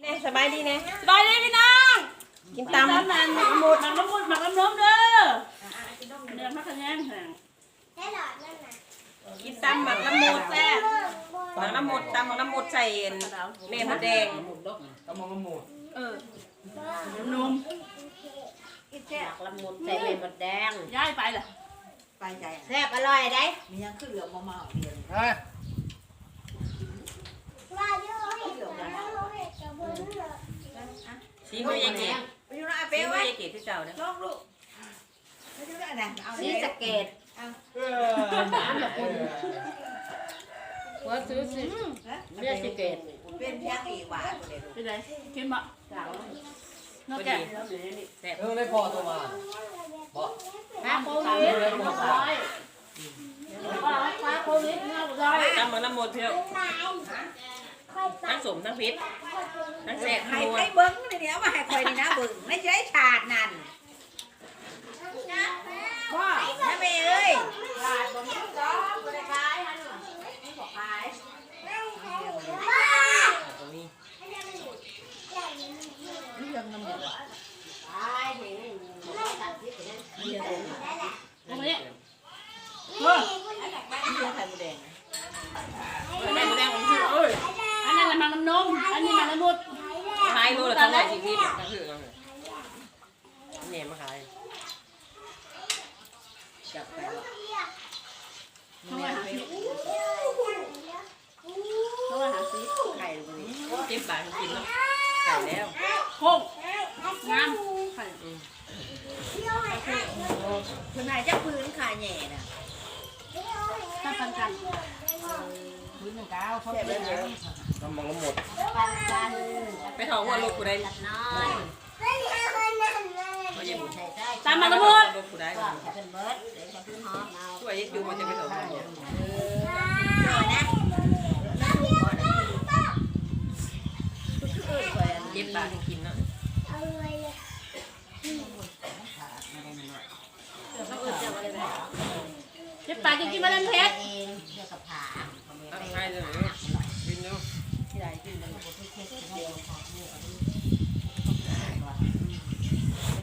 แน่สบายดีแน่สบายดีพี่น้องกินตาตำมนั้นหมักหมุดหมักน้ำมุดหมักน้ำนมเด้อเดือดมากขยันแห่งกินตำหมักน้ำมดแซ่บหมักน้ำมดตำหมักน้ำมดใส่เล่มดแดงตำมงหมูเออนมแซ่บละมุนใส่เม็ดมดแดงย้ายไปเหรอไปใจแซ่บอร่อยได้มียังขึ้นเหลืองมาเมาเดียว เฮ้ยสีมือยายเกดไปอยู่นะอาสีเป้มืไว้อยายเกดที่เจ้าเนี่ยลองลูกไปอยู่นะนะเอาสีเนี่ยสะเกตเออว่าซื้อสิเลือดสะเกตเป็นเพียงอีหวานตัวเดียวเป็นไรกินบะสาวนกพอแก่ดีแซ่บเออได้พอตัวมาบอกฟ้าโควิดเรียบร้อยฟ้าโควิดเรียบร้อยตำหมักน้ำมดเพียว ทั้งสมทั้งพริษทั้งแซ่บให้นัวให้เบิ้งนี่เนี่ยมาให้คอยนี่นะเบิ้งไม่ใช่ฉาดนั่นพ่อแม่เมย์เอ้ยขาดบนนี้ก็บริการฮันบอกขายขายถึงตัดที่ถึงตรงนี้เชื่อไข่หมูแดงแม่แดงผมชื่อเอ้ยอันนั้นห มักน้ำนม อันนี้หมักน้ำมุดขายโลละสองร้อยสี่สิบก็คือเอาเลยเนี่ยมาขายจับไปเท่าไหร่หาสิเท่าไหร่หาสิไข่เลยเจ็บบาทกินเนาะไก่แล้วโค้งงามไข่คนไหนจะพื้นขาแหย่น่ะตั้งปันกัน พื้นหนึ่งเก้าเขาเจ็บเลยตำมงหมดปันกันไปถอหัวลูกกูได้จัดน้อยก็ยังบุญใส่ได้ตามมักน้ำมุดลูกกูได้ก็เป็นเบิร์ดเดี๋ยวจะขึ้นหอมเอาตัวยัดยูมันจะไปถอหัวเจ็บบาทกินเนาะต้องอื่นจะอะไรแบบเจ็บปากจะกินมาเล่นเพชร